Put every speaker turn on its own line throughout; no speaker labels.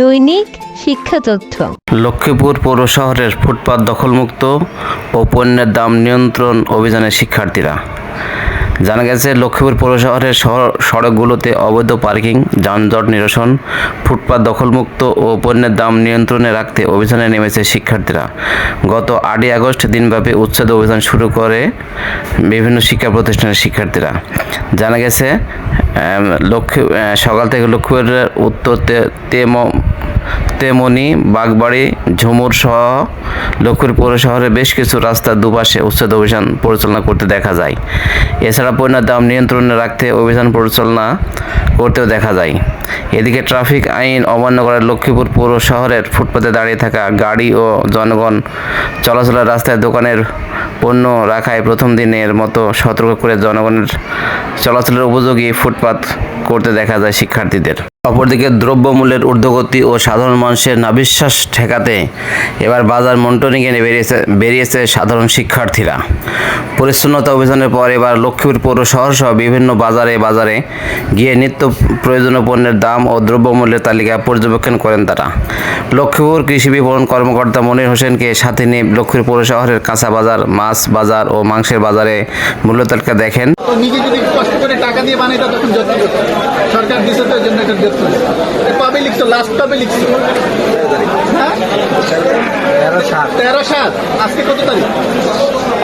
দৈনিক শিক্ষা তথ্য
লক্ষ্মীপুর পৌর শহরের ফুটপাত দখলমুক্ত ও পণ্যের দাম নিয়ন্ত্রণ অভিযানের শিক্ষার্থীরা জানা গেছে লক্ষ্মীপুর পৌর শহরের সড়কগুলোতে অবৈধ পার্কিং যানজট নিরসন ফুটপাত দখলমুক্ত ও পণ্যের দাম নিয়ন্ত্রণে রাখতে অভিযানে নেমেছে শিক্ষার্থীরা গত আটই আগস্ট দিনব্যাপী উচ্ছেদ অভিযান শুরু করে বিভিন্ন শিক্ষা প্রতিষ্ঠানের শিক্ষার্থীরা জানা গেছে লক্ষ্মী সকাল থেকে লক্ষ্মীপুরের উত্তর তে তেমনি বাগবাড়ি ঝুমুর সহ লক্ষ্মীপুর শহরে বেশ কিছু রাস্তার দুপাশে উচ্ছেদ অভিযান পরিচালনা করতে দেখা যায় এছাড়া পণ্যের দাম নিয়ন্ত্রণে রাখতে অভিযান পরিচালনা করতেও দেখা যায় এদিকে ট্রাফিক আইন অমান্য করে লক্ষ্মীপুর পৌর শহরের ফুটপাতে দাঁড়িয়ে থাকা গাড়ি ও জনগণ চলাচলের রাস্তায় দোকানের পণ্য রাখায় প্রথম দিনের মতো সতর্ক করে জনগণের চলাচলের উপযোগী ফুটপাত করতে দেখা যায় শিক্ষার্থীদের অপরদিকে দ্রব্যমূল্যের ঊর্ধ্বগতি ও সাধারণ মানুষের নাবিশ্বাস ঠেকাতে এবার বাজার মন্টনিংয়ে বেরিয়েছে বেরিয়েছে সাধারণ শিক্ষার্থীরা পরিচ্ছন্নতা অভিযানের পর এবার লক্ষ্মীপুর পৌরশহর সহ বিভিন্ন বাজারে বাজারে গিয়ে নিত্য প্রয়োজনীয় পণ্যের দাম ও দ্রব্যমূল্যের তালিকা পর্যবেক্ষণ করেন তারা লক্ষ্মীপুর কৃষি বিপণন কর্মকর্তা মনির হোসেনকে সাথে নিয়ে লক্ষ্মীপুর পৌরশহরের কাঁচা বাজার মাছ বাজার ও মাংসের বাজারে মূল্য তালিকা দেখেন
হ্যাঁ? তেরো সাত আজকে কত তারিখ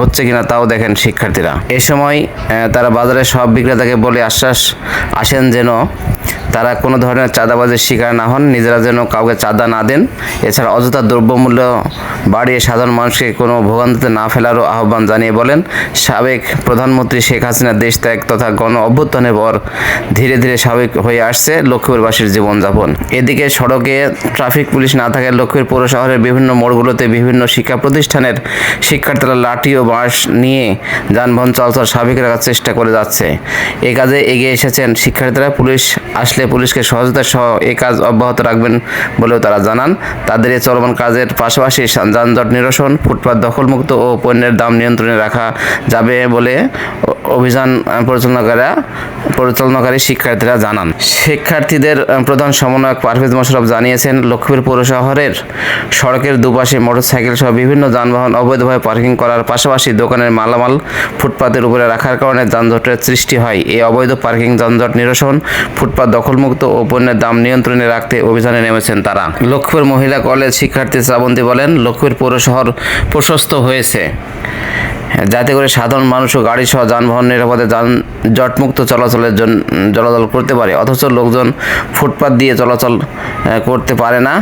হচ্ছে কিনা তাও দেখেন শিক্ষার্থীরা এ সময় তারা বাজারের সব বিক্রেতাকে বলে আশ্বাস আসেন যেন তারা কোনো ধরনের চাঁদাবাজির শিকার না হন নিজেরা যেন কাউকে চাঁদা না দেন এছাড়া অযথা দ্রব্যমূল্য বাড়িয়ে সাধারণ মানুষকে কোনো ভোগান্তিতে না ফেলারও আহ্বান জানিয়ে বলেন সাবেক প্রধানমন্ত্রী শেখ হাসিনা দেশ ত্যাগ তথা গণ অভ্যুত্থানের পর ধীরে ধীরে স্বাভাবিক হয়ে আসছে লক্ষ্মীপুরবাসীর জীবনযাপন এদিকে সড়কে ট্রাফিক পুলিশ না থাকায় লক্ষ্মীর পৌর শহরের বিভিন্ন মোড়গুলোতে বিভিন্ন শিক্ষা প্রতিষ্ঠানের শিক্ষার্থীরা লাঠি ও বাঁশ নিয়ে যানবাহন চলাচল স্বাভাবিক রাখার চেষ্টা করে যাচ্ছে এ কাজে এগিয়ে এসেছেন শিক্ষার্থীরা পুলিশ আসলে পুলিশকে সহযোগিতা সহ এ কাজ অব্যাহত রাখবেন বলেও তারা জানান তাদের এই চলমান কাজের পাশাপাশি যানজট নিরসন ফুটপাত দখলমুক্ত ও পণ্যের দাম নিয়ন্ত্রণে রাখা যাবে বলে অভিযান পরিচালনাকারীরা পরিচালনাকারী শিক্ষার্থীরা জানান শিক্ষার্থীদের প্রধান সমন্বয়ক পারভেজ মোশরফ জানিয়েছেন লক্ষ্মীপুর পৌর শহরের সড়কের দুপাশে মোটরসাইকেল সহ বিভিন্ন যানবাহন অবৈধভাবে পার্কিং করার পাশাপাশি দোকানের মালামাল ফুটপাতের উপরে রাখার কারণে যানজটের সৃষ্টি হয় এই অবৈধ পার্কিং যানজট নিরসন ফুটপাত দখলমুক্ত ও পণ্যের দাম নিয়ন্ত্রণে রাখতে অভিযানে নেমেছেন তারা লক্ষ্মীপুর মহিলা কলেজ শিক্ষার্থী শ্রাবন্তী বলেন লক্ষ্মীপুর পৌর শহর প্রশস্ত হয়েছে যাতে করে সাধারণ মানুষ ও গাড়ি সহ যানবাহন নিরাপদে যান জটমুক্ত চলাচলের জন্য চলাচল করতে পারে অথচ লোকজন ফুটপাথ দিয়ে চলাচল করতে পারে না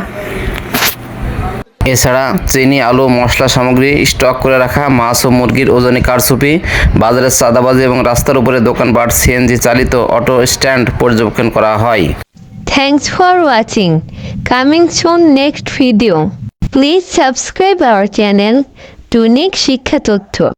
এছাড়া চিনি আলু মশলা সামগ্রী স্টক করে রাখা মাছ ও মুরগির ওজনে কারসুপি বাজারের চাঁদাবাজি এবং রাস্তার উপরে দোকানপাট সিএনজি চালিত অটো স্ট্যান্ড পর্যবেক্ষণ করা হয়
thanks for watching coming soon next video please subscribe our channel দৈনিক শিক্ষা তথ্য